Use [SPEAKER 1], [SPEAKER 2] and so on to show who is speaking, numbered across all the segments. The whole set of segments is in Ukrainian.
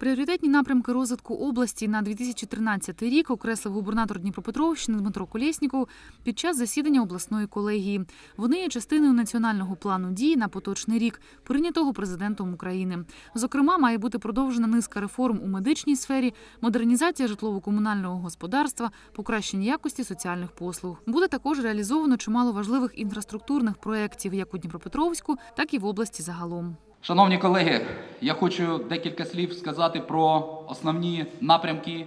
[SPEAKER 1] Пріоритетні напрямки розвитку області на 2013 рік окреслив губернатор Дніпропетровщини Дмитро Колєсніков під час засідання обласної колегії. Вони є частиною національного плану дій на поточний рік, прийнятого президентом України. Зокрема, має бути продовжена низка реформ у медичній сфері, модернізація житлово-комунального господарства, покращення якості соціальних послуг. Буде також реалізовано чимало важливих інфраструктурних проєктів як у Дніпропетровську, так і в області загалом.
[SPEAKER 2] Шановні колеги, я хочу декілька слів сказати про основні напрямки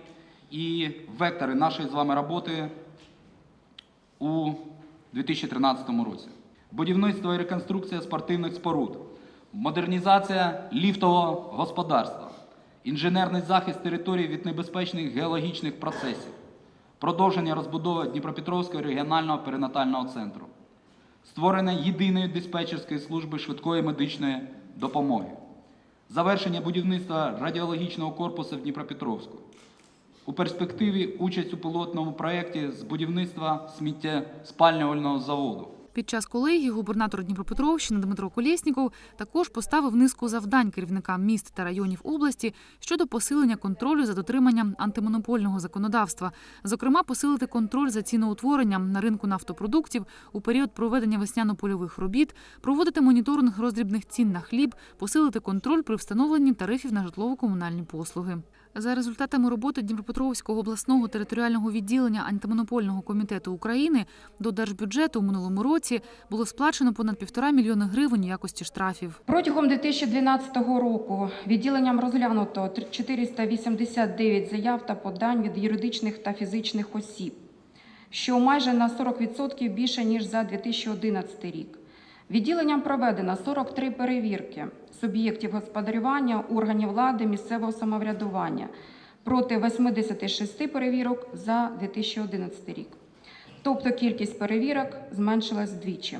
[SPEAKER 2] і вектори нашої з вами роботи у 2013 році. Будівництво і реконструкція спортивних споруд, модернізація ліфтового господарства, інженерний захист території від небезпечних геологічних процесів, продовження розбудови Дніпропетровського регіонального перинатального центру, створення єдиної диспетчерської служби швидкої медичної допомоги, завершення будівництва радіологічного корпусу в Дніпропетровську. У перспективі участь у пілотному проєкті з будівництва сміттєспалювального заводу.
[SPEAKER 1] Під час колегії губернатор Дніпропетровщини Дмитро Колєсніков також поставив низку завдань керівникам міст та районів області щодо посилення контролю за дотриманням антимонопольного законодавства, зокрема, посилити контроль за ціноутворенням на ринку нафтопродуктів у період проведення весняно-польових робіт, проводити моніторинг роздрібних цін на хліб, посилити контроль при встановленні тарифів на житлово-комунальні послуги. За результатами роботи Дніпропетровського обласного територіального відділення антимонопольного комітету України до держбюджету у минулому році було сплачено понад півтора мільйони гривень якості штрафів.
[SPEAKER 3] Протягом 2012 року відділенням розглянуто 489 заяв та подань від юридичних та фізичних осіб, що майже на 40% більше ніж за 2011 рік. Відділенням проведено 43 перевірки суб'єктів господарювання, органів влади, місцевого самоврядування проти 86 перевірок за 2011 рік. Тобто кількість перевірок зменшилась вдвічі.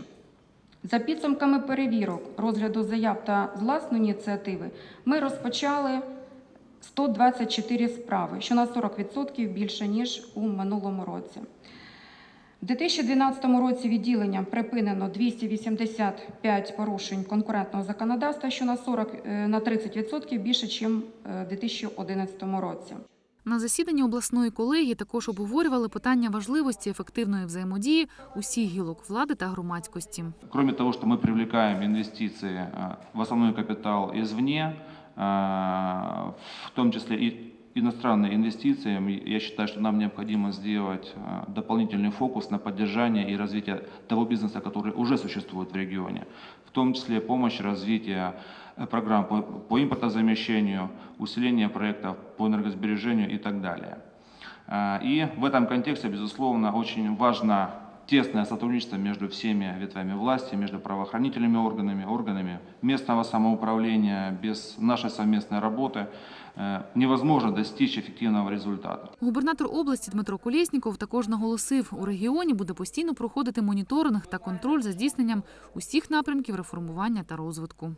[SPEAKER 3] За підсумками перевірок розгляду заяв та власної ініціативи ми розпочали 124 справи, що на 40% більше ніж у минулому році. У 2012 році відділенням припинено 285 порушень конкурентного законодавства, що на 40 е, на 30% більше, ніж у 2011 році.
[SPEAKER 1] На засіданні обласної колегії також обговорювали питання важливості ефективної взаємодії усіх гілок влади та громадськості.
[SPEAKER 4] Кроме того, что мы привлекаем инвестиции э, в основной капитал извне, э, в том числе и иностранные инвестиции, я считаю, что нам необходимо сделать э, дополнительный фокус на поддержание и развитие того бизнеса, который уже существует в регионе, в том числе помощь развития э, программ по, по импортозамещению, усиление проектов по энергосбережению и так далее. Э, И в этом контексте, безусловно, очень важно тесное сотрудничество между всеми ветвями власти, между правоохранительными органами, органами местного самоуправления. Без нашей совместной работы э, невозможно достичь эффективного результата.
[SPEAKER 1] Губернатор області Дмитро Колєсніков також наголосив, у регіоні буде постійно проходити моніторинг та контроль за здійсненням усіх напрямків реформування та розвитку.